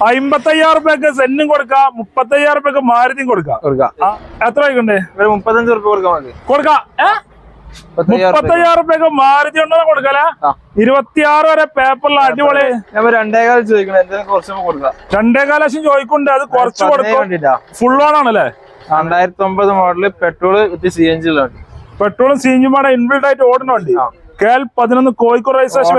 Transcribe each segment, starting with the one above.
അമ്പത്തയ്യായിരം റുപ്യക്ക് സെന്നും കൊടുക്കാം മുപ്പത്തയ്യായിരം റുപ്യക്ക് മാരുതിയും കൊടുക്കാം. എത്ര ആയിക്കണ്ടേ മുപ്പത്തഞ്ച് റുപ്യ കൊടുക്കാം കൊടുക്കാം ഏ? മുപ്പത്തയ്യായിരം റുപ്യ മാരുതി ഉണ്ടോ കൊടുക്കല. ഇരുപത്തിയാറ് വരെ പേപ്പറിൽ അടിപൊളി. രണ്ടേകാൽ ചോദിക്കണം രണ്ടേകാൽ ലക്ഷം ചോദിക്കുന്നുണ്ട് അത് കുറച്ച് കൊടുക്കും. ഫുൾ ഓൺ ആണല്ലേ? രണ്ടായിരത്തി ഒമ്പത് model petrol with C N G ഉള്ള എൻ ജി മോഡൽ ഇൻബിൽഡ് ആയിട്ട് ഓടുന്ന വണ്ടി. കെ എൽ പതിനൊന്ന് കോഴിക്കോട് രജിസ്ട്രേഷൻ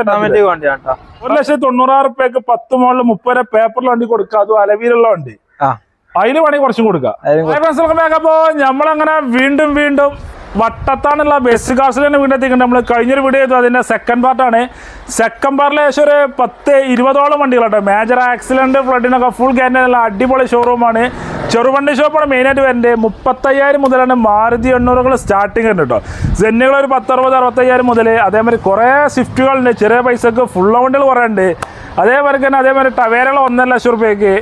ഒരു ലക്ഷത്തി തൊണ്ണൂറായിരം റുപ്യക്ക് പത്ത് മോളിൽ മുപ്പത് പേപ്പറിൽ വണ്ടി കൊടുക്കുക അതും അലവിയിലുള്ള വണ്ടി. അതിന് വേണമെങ്കിൽ കുറച്ചും കൊടുക്കുക അപ്പോ നമ്മളങ്ങനെ വീണ്ടും വീണ്ടും വട്ടത്താണുള്ള ബസ് കാർസിൽ തന്നെ വീണ്ടും എത്തിക്കുന്നത് നമ്മൾ കഴിഞ്ഞൊരു വീഡിയോ ചെയ്തു. അതിന്റെ സെക്കൻഡ് പാർട്ടാണ് സെക്കൻഡ് പാർട്ടിൽ ഏകദേശം ഒരു പത്ത് ഇരുപതോളം വണ്ടികളുണ്ട് മേജർ ആക്സിഡന്റ് ഫ്ലഡിനൊക്കെ ഫുൾ ഗ്യാരണ്ടി നല്ല അടിപൊളി ഷോറൂമാണ് ചെറുവണ്ടി ഷോപ്പാണ് മെയിനായിട്ട് വരുന്നത് മുപ്പത്തയ്യായിരം മുതലാണ് മാരുതി എണ്ണൂറുകൾ സ്റ്റാർട്ടിങ് ഉണ്ട് കേട്ടോ സെന്നുകൾ ഒരു പത്തറുപത് അറുപത്തയ്യായിരം മുതൽ അതേമാതിരി കുറേ സ്വിഫ്റ്റുകളുണ്ട്. ചെറിയ പൈസക്ക് ഫുൾ വണ്ടികൾ കുറേ അതേപോലെ തന്നെ അതേമാതിരി ടവേരകൾ ഒന്നര ലക്ഷം റുപ്യക്ക്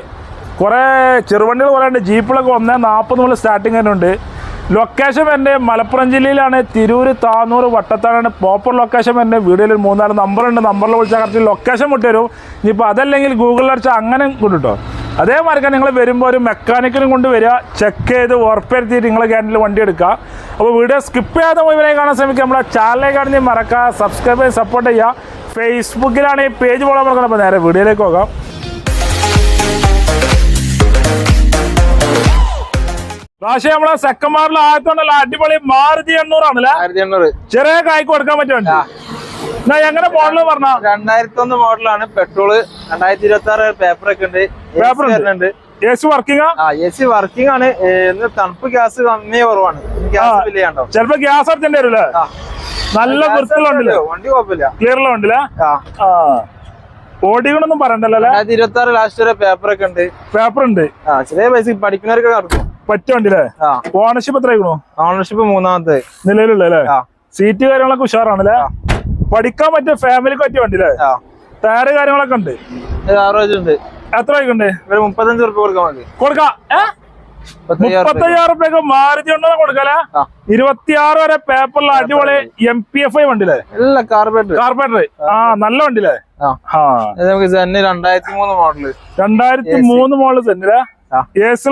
കുറേ ചെറുവണ്ടികൾ കുറേ ജീപ്പുകളൊക്കെ ഒന്നേ നാൽപ്പത് മുതൽ സ്റ്റാർട്ടിങ് തന്നെ ഉണ്ട് ലൊക്കേഷൻ എന്റെ മലപ്പുറം ജില്ലയിലാണ്. തിരൂർ താന്നൂർ വട്ടത്താണ് പ്രോപ്പർ ലൊക്കേഷൻ എന്റെ വീഡിയോയിൽ മൂന്നാൽ നമ്പറുണ്ട് നമ്പറിൽ വിളിച്ചാൽ കറക്റ്റ് ലൊക്കേഷൻ വിട്ടുതരും. ഇനിയിപ്പോൾ അതല്ലെങ്കിൽ ഗൂഗിളിൽ അടിച്ചാൽ അങ്ങനെ കൊണ്ടിട്ടോ. അതേമാതിരി നിങ്ങൾ വരുമ്പോൾ ഒരു മെക്കാനിക്കിനും കൊണ്ട് വരിക ചെക്ക് ചെയ്ത് ഉറപ്പരുത്തിയിട്ട് നിങ്ങൾ ക്യാൻഡിൽ വണ്ടി എടുക്കുക. അപ്പോൾ വീഡിയോ സ്കിപ്പ് ചെയ്യാതെ മുഴുവനെ കാണാൻ ശ്രമിക്കുക. നമ്മളെ കാണുന്ന മറക്കുക സബ്സ്ക്രൈബ് ചെയ്ത് സപ്പോർട്ട് ചെയ്യുക. ഫേസ്ബുക്കിലാണ് ഈ പേജ് ഫോളോ മറക്കണം അപ്പോൾ നേരെ വീഡിയോയിലേക്ക് പോകാം. പക്ഷേ നമ്മളെ സെക്കൻഡ്മാരിൽ ആയതുകൊണ്ടല്ല അടിപൊളി മാരുതി എണ്ണൂറാണല്ലേ എണ്ണൂറ്. ചെറിയ കായ്ക്ക് കൊടുക്കാൻ പറ്റുമോ എങ്ങനെ മോഡൽ പറഞ്ഞ? രണ്ടായിരത്തി ഒന്ന് മോഡലാണ് പെട്രോൾ രണ്ടായിരത്തി ഇരുപത്തി ആറ് പേപ്പർ ഒക്കെ ഉണ്ട്. Paper ഉണ്ട്. എ സി വർക്കിംഗ് ആ? എ സി വർക്കിംഗ് ആണ്. തണുപ്പ് ഗ്യാസ് കമ്മി കുറവാണ്. ഗ്യാസ് ബില്ല് ചെയ്യണ്ടോ ചിലപ്പോ ഗ്യാസ് അടിച്ചേണ്ടി വരും അല്ലേ നല്ല gas വണ്ടി കുഴപ്പമില്ല. ക്ലിയറിലും ഉണ്ടല്ലേ ഓടികളൊന്നും പറയണ്ടല്ലോ രണ്ടായിരത്തി ഇരുപത്തി ആറ് ലാസ്റ്റ് വരെ പേപ്പർ ഒക്കെ ഉണ്ട്. പേപ്പർ ഉണ്ട്. ആ ചെറിയ പൈസ പഠിക്കുന്നവർക്ക് നടക്കും. പറ്റുണ്ടല്ലേ ഓണർഷിപ്പ് എത്രയാക്കണോ ഓണർഷിപ്പ് മൂന്നാമത്തെ. നിലവിലുള്ളല്ലേ സീറ്റ് കാര്യങ്ങളൊക്കെ ഉഷാറാണല്ലേ? പഠിക്കാൻ പറ്റിയ ഫാമിലിക്ക് പറ്റിയ വണ്ടി അല്ലേ ആ. ടയറ് കാര്യങ്ങളൊക്കെ ഉണ്ട്. ആറ് ആവറേജ് ഉണ്ട്. എത്ര വയ്ക്കണ്ടേ ഒരു മുപ്പത്തഞ്ച് റുപ്യ കൊടുക്കാൻ മതി കൊടുക്കാം. ഏ? മുപ്പത്തയ്യായിരം റുപ്യ. മാരുതി ഉണ്ടോ കൊടുക്കല്ലേ ഇരുപത്തിയാറ് വരെ പേപ്പറിൽ അടിപൊളി എം പി എഫ് ഐ വണ്ടിയില്ലേ? ഇല്ല കാർബേറ്റ് കാർപ്പറേറ്റർ ആ നല്ല വണ്ടിയില്ലേ? നമുക്ക് സെന്ന് രണ്ടായിരത്തി മൂന്ന് മോഡൽ രണ്ടായിരത്തി മൂന്ന് മോൾ തന്നെ ആ.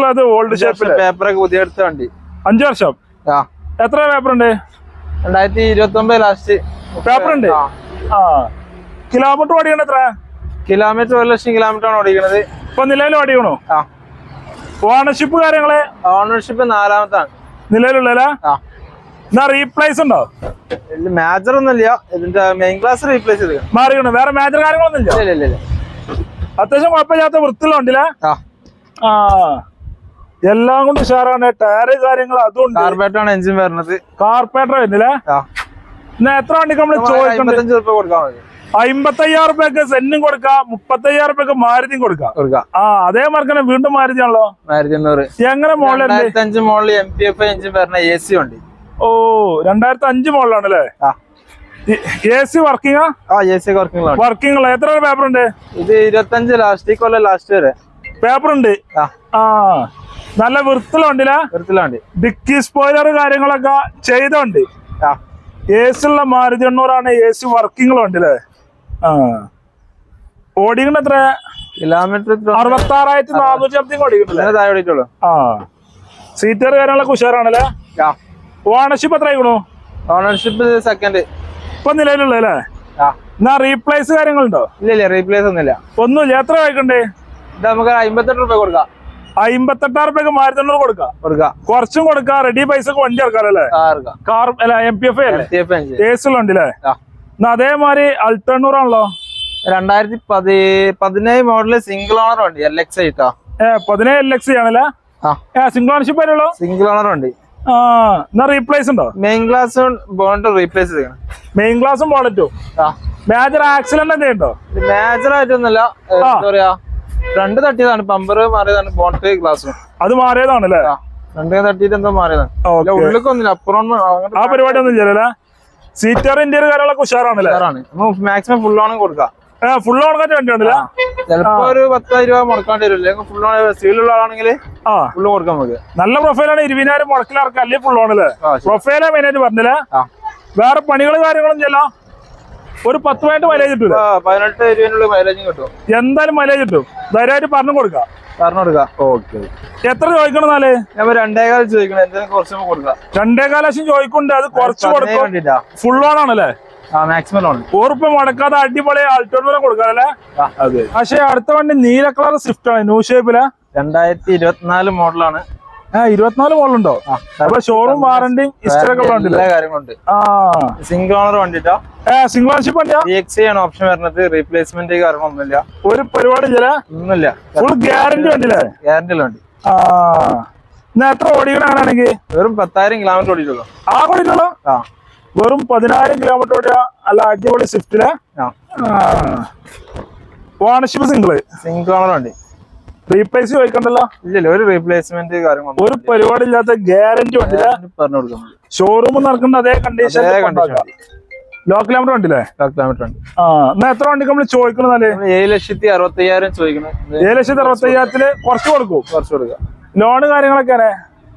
അത് ഓൾഡ് ഷേപ്പിൽ പേപ്പറൊക്കെ പുതിയ എടുത്ത വണ്ടി. അഞ്ചു വർഷം? എത്ര പേപ്പർ ഉണ്ട് രണ്ടായിരത്തി ഇരുപത്തി ഒമ്പത് ലാസ്റ്റ് പേപ്പർ ഉണ്ട് ആ. കിലോമീറ്റർ ഓടിയാണ് എത്ര? കിലോമീറ്റർ ഒരു ലക്ഷം കിലോമീറ്റർ ആണ് ഓടിക്കുന്നത്. ഇപ്പൊ നിലവിൽ ഓടിക്കണോ? ആ. ഓണർഷിപ്പ് കാര്യങ്ങൾ? ഓണർഷിപ്പ് നാലാമത്താണ്. നിലവിലുള്ള എന്നാ റീപ്ലേസ് ഉണ്ടോ? മേജർ ഒന്നുമില്ല. ഇതിന്റെ മെയിൻ ക്ലാസ് റീപ്ലേസ് ചെയ്ത് മാറിയോ വേറെ മേജർ കാര്യങ്ങളൊന്നും ഇല്ല ഇല്ല ഇല്ല. അത്യാവശ്യം കുഴപ്പമില്ലാത്ത വൃത്തിയുള്ള വണ്ടിയില്ലേ ആ. എല്ലാം കൊണ്ട് ഷെയറാണ് ടയറ് കാര്യങ്ങൾ അതും ആണ് എഞ്ചിൻ വരുന്നത്. കാർപ്പേറ്റർ വരുന്നില്ലേ? എത്ര വണ്ടിക്ക് നമ്മൾ ചോദിക്കണ്ടത് അമ്പത്തയ്യായിരം റുപ്യക്ക് സെന്നും കൊടുക്കാം മുപ്പത്തയ്യായിരം റുപ്യക്ക് മാരുതിയും കൊടുക്കാം. ആ അതേ മാർക്കന വീണ്ടും മാരുതിയാണല്ലോ? ആയിരത്തി എണ്ണൂറ് എങ്ങനെ മോളിൽ അഞ്ച് മോളിൽ എം പി എഫ് എഞ്ചിൻ വരുന്ന എ സി ഉണ്ട്. ഓ രണ്ടായിരത്തി അഞ്ച് മോളിലാണല്ലേ എ സി വർക്കിംഗ് ആ? എ സി വർക്കിംഗ് വർക്കിംഗ് എത്ര പേപ്പർ ഉണ്ട്? ഇത് ഇരുപത്തഞ്ച് ലാസ്റ്റ് ഈ കൊല്ലം ലാസ്റ്റ് വരെ. പേപ്പർ ഉണ്ട്? ആ. നല്ല വൃത്തിലുണ്ടല്ലേ? വൃത്തിലുണ്ട്. ഡിക്കി സ്പോയിലർ കാര്യങ്ങളൊക്കെ ചെയ്തോണ്ട്. ആ. എ സി ഉള്ള മാരുതി എണ്ണൂറാണ് എ സി വർക്കിംഗ് വണ്ടിയില്ലേ ആ. ഓടിക്കണ എത്ര? കിലോമീറ്റർ അറുപത്തി ആറായിരത്തി നാനൂറ്റി സംതിങ് ഓടിക്കണ്ടല്ലേ ആ. സീറ്റർ കാര്യങ്ങളൊക്കെ ഉഷാറാണല്ലേ? ഓണർഷിപ്പ് എത്ര ആയിക്കണു ഓണർഷിപ്പ് സെക്കൻഡ് ഇപ്പൊ നിലവിലുള്ളല്ലേ എന്നാ റീപ്ലേസ് കാര്യങ്ങളുണ്ടോ? ഇല്ല റീപ്ലേസ് ഒന്നുമില്ല. ഒന്നുമില്ല. എത്ര വായിക്കണ്ടേ ഇത് നമുക്ക് അമ്പത്തെട്ട് രൂപ കൊടുക്കാം. അമ്പത്തെട്ടായിരം രൂപയ്ക്ക് മാരുതി കൊടുക്കാം. കൊടുക്കാം. കുറച്ചും കൊടുക്കാം. റെഡി പൈസക്ക് വണ്ടി ഇറക്കാറല്ലേ കാർ അല്ല M P F M C ഉണ്ടല്ലേ? എന്നാ അതേമാതിരി അൾട്ടർണൂറാണല്ലോ ആണല്ലോ? രണ്ടായിരത്തി പതി പതിനേഴ് മോഡൽ സിംഗിൾ ഓണർ വണ്ടി എൽ എക്സ് ആയിട്ടോ. ഏ പതിനേഴ് എൽ എക്സ് ആണല്ലേ? ഏ സിംഗിൾ ഓണർഷിപ്പ് ആണല്ലോ സിംഗിൾ ഓണർ വണ്ടി. ആ എന്നാ റീപ്ലേസ് ഉണ്ടോ? മെയിൻ ഗ്ലാസും ബോണ്ട് റീപ്ലേസ് ചെയ്യണം. മെയിൻ ഗ്ലാസും ബോളറ്റും മേജർ ആക്സിഡന്റ് എന്തേ ഉണ്ടോ? മേജർ ആയിട്ടൊന്നുമില്ല. എന്താ പറയാ രണ്ട് തട്ടിയതാണ്. പമ്പർ മാറിയതാണ് ബോണ്ട് ഗ്ലാസും അത് മാറിയതാണല്ലേ? ആ. രണ്ട് തട്ടിയിട്ട് എന്തോ മാറിയതാണ്. ഉള്ളിലേക്കൊന്നുമില്ല അപ്പുറം ആ പരിപാടി ഒന്നും ഇല്ലല്ലേ? സീറ്റർ ഇന്ത്യയിൽ കാര്യങ്ങളൊക്കെ ഉഷാറാണല്ലേ? മാക്സിമം ഫുൾ ഓണം കൊടുക്കാം. ഫുൾ ഓണക്കാറ്റ് വണ്ടി ഉണ്ടല്ലേ? ചിലപ്പോ ഒരു പത്തായിരം രൂപ മുടക്കാണ്ടി വരും. ഫുൾ ഓൺ സീലുള്ള ആളാണെങ്കിൽ ആ. ഫുള്ള് കൊടുക്കാൻ നമുക്ക്. നല്ല പ്രൊഫൈലാണ് ഇരുപതിനായിരം മുടക്കിലിറക്കാം അല്ലേ ഫുൾ ഓണല്ലേ. പ്രൊഫൈലാ മെയിനായിട്ട് പറഞ്ഞില്ലേ വേറെ പണികൾ കാര്യങ്ങളും ചെല്ലാം ഒരു പത്ത് പതിനെട്ട് മൈലേജ് കിട്ടും പതിനെട്ട് മൈലേജ് മൈലേജും കിട്ടും. എന്തായാലും മൈലേജ് കിട്ടും. ധൈര്യമായിട്ട് പറഞ്ഞു കൊടുക്കാം. പറഞ്ഞു കൊടുക്കാം. ഓക്കെ. എത്ര ചോദിക്കണം എന്നാൽ? ഞാൻ ഒരു രണ്ടേകാൽ ചോദിക്കണം എന്തെങ്കിലും കുറച്ച് കൊടുക്കാം. രണ്ടേ കാലശം ചോദിക്കുന്നുണ്ട്. അത് കുറച്ച് കൊടുക്കും. ഫുൾ ഓൺ ആണല്ലേ? ഉറുപ്പ് മുടക്കാതെ അടിപൊളി അൾട്ടോണിലും കൊടുക്കാറല്ലേ അതെ പക്ഷെ അടുത്ത വണ്ടി നീല കളർ സ്വിഫ്റ്റ് ആണ് ന്യൂ ഷേപ്പിൽ. രണ്ടായിരത്തി ഇരുപത്തിനാല് മോഡലാണ് ഇരുപത്തിനാല് മോളുണ്ടോ അപ്പൊ ഷോറൂം വാറണ്ടി ഇസ്റ്ററൊക്കെ എല്ലാ ഉണ്ടല്ലേ കാര്യങ്ങളുണ്ട്. ആ. സിംഗിൾ ഓണർ വണ്ടിട്ടാ? സിംഗിൾ ഓണർഷിപ്പ് ഓപ്ഷൻ വരുന്നത്. റീപ്ലേസ്മെന്റ് കാര്യങ്ങളൊന്നുമില്ല ഒരു പരിപാടി ചില ഒന്നുമില്ല. ഫുൾ ഗ്യാരണ്ടി വണ്ടില്ലേ ഗ്യാരണ്ടി വണ്ടി. എത്ര ഓടിക്കണാണെങ്കിൽ വെറും പത്തായിരം കിലോമീറ്റർ ഓടിയിട്ടുള്ളൂ. ആ ഓടിയിട്ടുള്ളൂ? ആ. വെറും പതിനായിരം കിലോമീറ്റർ ഓടിയ അല്ല അടിപൊളി സ്വിഫ്റ്റിൽ ആ. ഓണർഷിപ്പ് സിംഗിൾ സിംഗിൾ ഓണർ വണ്ടി. റീപ്ലേസ് ചോദിക്കണ്ടല്ലോ? ഇല്ലല്ലോ ഒരു റീപ്ലേസ്മെന്റ് കാര്യങ്ങളൊന്നും ഒരു പരിപാടി ഇല്ലാത്ത ഗ്യാരണ്ടി വണ്ടിയില്ല പറഞ്ഞു കൊടുക്കാം ഷോറൂം നടക്കുന്ന അതേ കണ്ടീഷൻ. ലോ കിലോമീറ്റർ വണ്ടില്ലേ കിലോമീറ്റർ ഉണ്ട് ആ എന്നാ എത്ര നമ്മൾ ചോദിക്കണമെന്നാൽ നമ്മൾ ഏഴ് ലക്ഷത്തി അറുപത്തി അയ്യായിരം ചോദിക്കുന്നത് ഏഴ് ലക്ഷത്തി അറുപത്തി അയ്യായിരത്തിൽ കുറച്ച് കൊടുക്കും. കുറച്ച് കൊടുക്കുക ലോണ് കാര്യങ്ങളൊക്കെ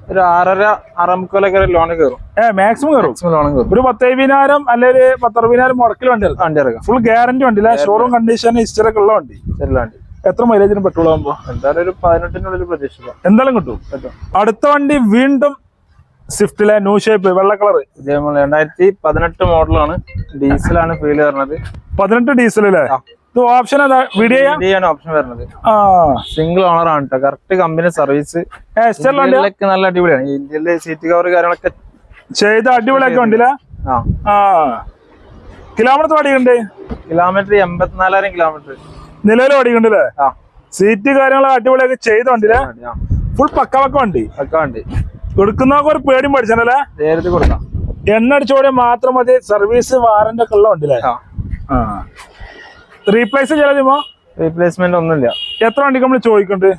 ഒരു ആറര അറമുക്കലൊക്കെ ലോൺ കയറും ഏ മാക്സിമം കയറും ലോൺ കയറും ഒരു പത്തയ്യായിരം അല്ലെങ്കിൽ പത്തറുപതിനായിരം മുടക്കിൽ വണ്ടി വണ്ടി ഇറക്കാം ഫുൾ ഗ്യാരണ്ടി വണ്ടിയില്ല ഷോറൂം കണ്ടീഷൻ ഹിസ്റ്ററി ഒക്കെ ഉള്ള വണ്ടി. ശരി വണ്ടി. എത്ര മൈലേജിന് പെട്രോൾ ആകുമ്പോ എന്തായാലും ഒരു പതിനെട്ടിനുള്ളിൽ പ്രതീക്ഷിക്കാം. എന്തായാലും കിട്ടും. അടുത്ത വണ്ടി വീണ്ടും സ്വിഫ്റ്റിലെ ന്യൂ ഷേപ്പ് വെള്ള കളർ ഇത് നമ്മൾ രണ്ടായിരത്തി പതിനെട്ട് മോഡലാണ് ഡീസലാണ് ഫീൽ വരുന്നത്. പതിനെട്ട് ഡീസൽ അല്ലേ ഇത് ഓപ്ഷൻ വീഡിയോ ഓപ്ഷൻ വരുന്നത്. ആ. സിംഗിൾ ഓണർ ആണ് കേട്ടോ കറക്റ്റ് കമ്പനി സർവീസ് നല്ല അടിപൊളിയാണ്. ഇന്ത്യയിലെ സീറ്റ് കവർ കാര്യങ്ങളൊക്കെ ചെയ്ത അടിപൊളിയൊക്കെ ഉണ്ടല്ലേ? ആ. കിലോമീറ്റർ ഓടിക്കണ്ട് കിലോമീറ്റർ എൺപത്തിനാലായിരം കിലോമീറ്റർ നിലവിൽ ഓടിക്കണ്ടല്ലേ സീറ്റ് കാര്യങ്ങളൊക്കെ അടിപൊളിയൊക്കെ ചെയ്ത വണ്ടിയിലെ ഫുൾ പക്ക പക്ക വണ്ടി. വണ്ടി എടുക്കുന്നവർക്ക് ഒരു പേടിയും പഠിച്ചല്ലേ നേരത്തെ കൊടുക്കാം. എണ്ണ അടിച്ചോടെ മാത്രം മതി സർവീസ് വാറന്റ് ഒക്കെ ഉള്ള വണ്ടിയിലെ റീപ്ലേസ് ചെയ്യാതിമോ റീപ്ലേസ്മെന്റ് ഒന്നുമില്ല. എത്ര വണ്ടി നമ്മൾ ചോദിക്കുന്നുണ്ട്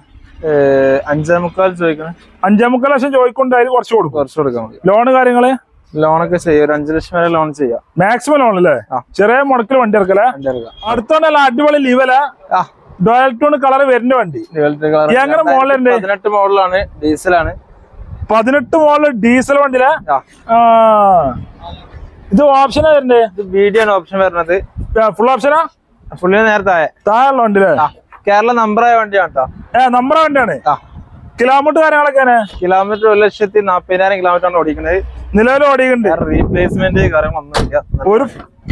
ഏഹ് അഞ്ചേ മുക്കാൽ ചോദിക്കണം. അഞ്ചേ മുക്കാൽ ലക്ഷം ചോദിക്കൊണ്ട് അതിൽ കുറച്ച് കൊടുക്കും. കുറച്ച് കൊടുക്കാം. ലോണ് കാര്യങ്ങൾ? ലോണൊക്കെ ചെയ്യാം. ഒരു അഞ്ചു ലക്ഷം വരെ ലോൺ ചെയ്യാം. മാക്സിമം ലോൺ അല്ലേ ചെറിയ മുടക്കിൽ വണ്ടി എടുക്കാം. അടുത്തോണ്ടല്ല അടിപൊളി ലീവല ഡോയൽ ടൂൺ കളർ വരുന്ന വണ്ടി. എങ്ങനെ മോഡലുണ്ട്? പതിനെട്ട് മോഡലാണ്. ഡീസലാണ്. പതിനെട്ട് മോഡൽ ഡീസൽ വണ്ടിയിലെ? ഇത് ഓപ്ഷനാ വരണ്ടേ? ഇത് വീഡിയോ ആണ് ഓപ്ഷൻ വരുന്നത്. ഫുൾ ഓപ്ഷനാ ഫുള്ളി നേരത്തെ താഴെ വണ്ടിയിലെ? കേരള നമ്പറായ വണ്ടിയാണ് കേട്ടോ ഏ നമ്പറായ വണ്ടിയാണ്? ആ. കിലോമീറ്റർ കാര്യങ്ങളൊക്കെ കിലോമീറ്റർ ഒരു ലക്ഷത്തി നാപ്പതിനായിരം കിലോമീറ്റർ ആണ് ഓടിക്കുന്നത്. നിലവിൽ ഓടിക്കുന്നുണ്ട് റീപ്ലേസ്മെന്റ് കാര്യങ്ങളൊന്നുമില്ല ഒരു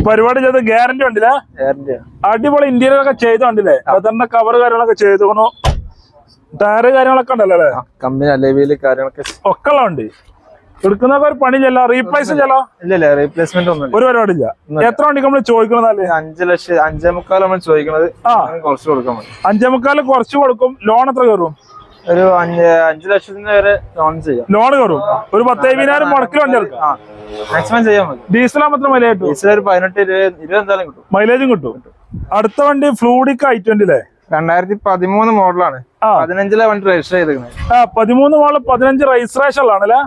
പരിപാടി ചെയ്ത് ഗ്യാരണ്ടി ഉണ്ടല്ലേ? ഗ്യാരണ്ടി അടിപൊളി ഇന്റീരിയർ ഒക്കെ അതന്നെ കവർ കാര്യങ്ങളൊക്കെ ചെയ്തോണു ടയർ കാര്യങ്ങളൊക്കെ ഉണ്ടല്ലേ കമ്പനി അലേവിയിൽ കാര്യങ്ങളൊക്കെ ഒക്കെ ഉണ്ട് എടുക്കുന്നൊക്കെ ഒരു പണി ചെല്ലോ റീപ്ലേസ് ചെല്ലോ ഇല്ല റീപ്ലേസ്മെന്റ് ഒന്നും ഒരു പരിപാടി ഇല്ല. എത്ര വണ്ടിക്ക് നമ്മൾ ചോദിക്കണമെന്നല്ലേ അഞ്ച് ലക്ഷം അഞ്ചേ മുക്കാൽ നമ്മൾ ചോദിക്കുന്നത് ആ. കുറച്ച് കൊടുക്കാൻ അഞ്ചേ മുക്കാൽ കുറച്ച് കൊടുക്കും. ലോൺ എത്ര കയറും? ഒരു അഞ്ച് അഞ്ച് ലക്ഷത്തിന് വരെ ലോൺ ചെയ്യാം. ലോൺ കയറും ഒരു പത്തേവിനായിരം മുടക്കിൽ വണ്ടി എടുക്കാം. മാക്സിമം ചെയ്യാൻ മതി ഡീസൽ മാത്രം മൈലേജ് കിട്ടും? ഡീസൽ ഒരു പതിനെട്ട് ഇരുപത് ഇരുപത് എന്തായാലും കിട്ടും. മൈലേജും കിട്ടും. അടുത്ത വണ്ടി ഫ്ലൂഡിക്ക് ഐ ട്വന്റി അല്ലേ രണ്ടായിരത്തി പതിമൂന്ന് മോഡലാണ്. പതിനഞ്ചിലെ വണ്ടി രജിസ്റ്റർ ചെയ്തിരിക്കുന്നത്. ആ പതിമൂന്ന് മോഡൽ പതിനഞ്ച് രജിസ്ട്രേഷൻ ആണല്ലേ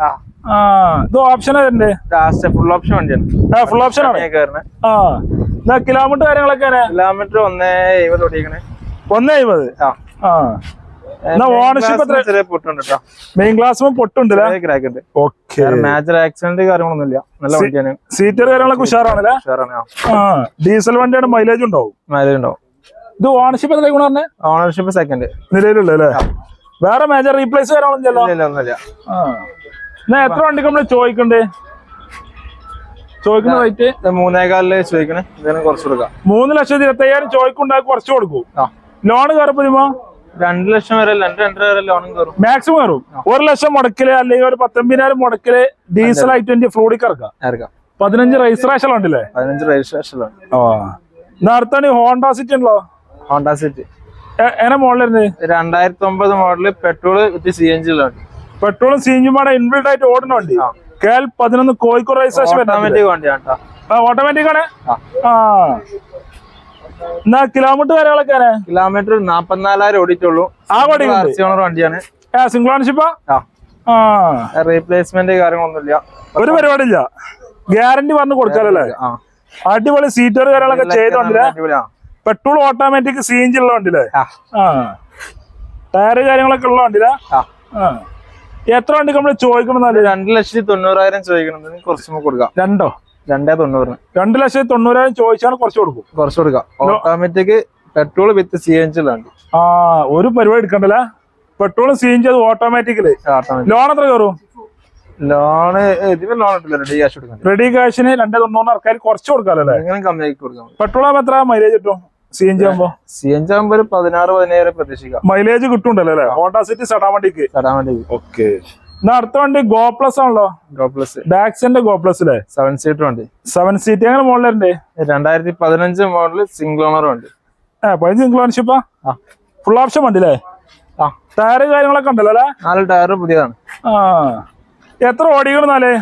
ഇത് ഓപ്ഷൻ ഫുൾ ഓപ്ഷൻ വണ്ടിയാണ്. ഫുൾ ഓപ്ഷൻ ആണ്. കിലോമീറ്റർ കാര്യങ്ങളൊക്കെ കിലോമീറ്റർ ഒന്നേ എഴുപത് ഓടിക്കണേ ഒന്നേ ഇരുപത് ആ. ആ. എത്ര? ചെറിയ പൊട്ടുണ്ട് കേട്ടോ മെയിൻ ക്ലാസ്സും പൊട്ടുണ്ടല്ലേ ചെറിയ ക്രാക്ക് ഉണ്ട്. ഓക്കെ മേജർ ആക്സിഡന്റ് കാര്യങ്ങളൊന്നുമില്ല. നല്ല വണ്ടിയാണ്. സീറ്റർ കാര്യങ്ങളൊക്കെ ഉഷാറാണല്ലേ? ഉഷാറാണ് ഡീസൽ വണ്ടിയാണ് മൈലേജ് ഉണ്ടാവും? മൈലേജ് ഉണ്ടാവും. ഇത് ഓണർഷിപ്പ് എത്ര ഗുണം ഓണർഷിപ്പ് സെക്കൻഡ് നിലവിലുള്ള വേറെ മേജർ റീപ്ലേസ് കാര്യങ്ങളൊന്നും ആ. എന്നാ എത്ര വണ്ടി നമ്മൾ ചോദിക്കണ്ടേ? ചോദിക്കുന്ന റേറ്റ് മൂന്നേകാലിൽ ചോദിക്കണേ. കുറച്ച് കൊടുക്കാം. മൂന്ന് ലക്ഷത്തി ഇരുപത്തി അയ്യായിരം ചോദിക്കുണ്ടാക്കി കുറച്ച് കൊടുക്കും. ലോൺ ലോൺ കയറപ്പോ രണ്ട് ലക്ഷം വരെ രണ്ട് രണ്ടര വരെ ലോണും കയറും? മാക്സിമം കയറും. ഒരു ലക്ഷം മുടക്കിൽ അല്ലെങ്കിൽ ഒരു പത്തൊമ്പതിനായിരം മുടക്കിൽ ഡീസൽ ഐ ട്വന്റി ഫ്ലൂഡിക്ക് ഇറക്കാം. ഇറക്കാം. പതിനഞ്ച് രജിസ്ട്രേഷൻ ഉണ്ടല്ലേ? പതിനഞ്ച് രജിസ്ട്രേഷൻ ആ. നേരത്തെ ഹോണ്ട സിറ്റി ഉണ്ടോ ഹോണ്ട സിറ്റി എങ്ങനെ മോഡലായിരുന്നു രണ്ടായിരത്തി ഒമ്പത് model petrol with C N ജിയിലാണ് പെട്രോളും C N G madam inbuilt ആയിട്ട് ഓടുന്ന വണ്ടി. കെ എൽ പതിനൊന്ന് കോഴിക്കോട് രജിസ്ട്രേഷൻ ഓട്ടോമാറ്റിക് വണ്ടിയാണ് ഓട്ടോമാറ്റിക് ആണ്? ആ. എന്നാ കിലോമീറ്റർ കാര്യങ്ങളൊക്കെ കിലോമീറ്റർ നാപ്പത്തിനാലായിരം ഓടിച്ചുള്ളൂ ആ വണ്ടിയാണ്. സിംഗിൾ ഓണർഷിപ്പാ റീപ്ലേസ്മെന്റ് കാര്യങ്ങളൊന്നുമില്ല. ഒരു പരിപാടി ഇല്ല ഗ്യാരണ്ടി പറഞ്ഞു കൊടുക്കാലല്ലേ? അടിപൊളി സീറ്റർ കാര്യങ്ങളൊക്കെ ചെയ്തോണ്ടില്ലേ petrol automatic C N G ഉള്ള വണ്ടിയില്ലേ ടയറ് കാര്യങ്ങളൊക്കെ ഉള്ള ആ. എത്ര വണ്ടി നമ്മൾ ചോദിക്കണം രണ്ട് ലക്ഷത്തി തൊണ്ണൂറായിരം ചോദിക്കണം കുറച്ചും കൊടുക്കാം. രണ്ടോ? രണ്ടേ തൊണ്ണൂറിന്. രണ്ട് ലക്ഷത്തി തൊണ്ണൂറായിരം ചോദിച്ചാണ് കുറച്ച് കൊടുക്കും. കുറച്ച് കൊടുക്കാം. Automatic petrol with C N G ഉണ്ട് ആ ഒരു പരിപാടി എടുക്കണ്ടല്ലേ? പെട്രോൾ ജി അത് ഓട്ടോമാറ്റിക്കൽ ലോൺ എത്ര കയറും? ലോണ് ഇതിന് ലോൺ ഇട്ടില്ല. റെഡി ക്യാഷ് കൊടുക്കാം റെഡി ക്യാഷിന് രണ്ടേ തൊണ്ണൂറിന് ആൾക്കാർ കുറച്ച് കൊടുക്കാമല്ലേ എങ്ങനെ കമ്മിയാക്കി കൊടുക്കാം പെട്രോൾ ആകുമ്പോൾ എത്ര മൈലേജ് കിട്ടും സി എൻ ജി ആകുമ്പോ സി എൻ ജി ആകുമ്പോ ഒരു പതിനാറ് പതിനേഴ് പ്രതീക്ഷിക്കാം. മൈലേജ് കിട്ടുണ്ടല്ലോ അല്ലേ? ഹോണ്ട സിറ്റി സടാമണ്ടിക്ക് സടാമണ്ടിക്ക് ഓക്കെ അടുത്ത വണ്ടി ഗോ പ്ലസ് ആണല്ലോ. ഗോ പ്ലസ് ഡാക്സിന്റെ ഗോ പ്ലസ് അല്ലേ സെവൻ സീറ്റർ വണ്ടി. സെവൻ സീറ്റ് അങ്ങനെ മോഡലേ രണ്ടായിരത്തി പതിനഞ്ച് മോഡൽ സിംഗിൾ ഓണർ വണ്ടി. ഏ പതിനഞ്ച് സിംഗിൾ ഓണർഷിപ്പാ ഫുൾ ഓപ്ഷൻ വണ്ടി അല്ലേ ആ. ടയറ് കാര്യങ്ങളൊക്കെ ഉണ്ടല്ലോ അല്ലേ? നാല് ടയർ പുതിയതാണ്. ആ. എത്ര ഓടിക്കണെന്നാലേ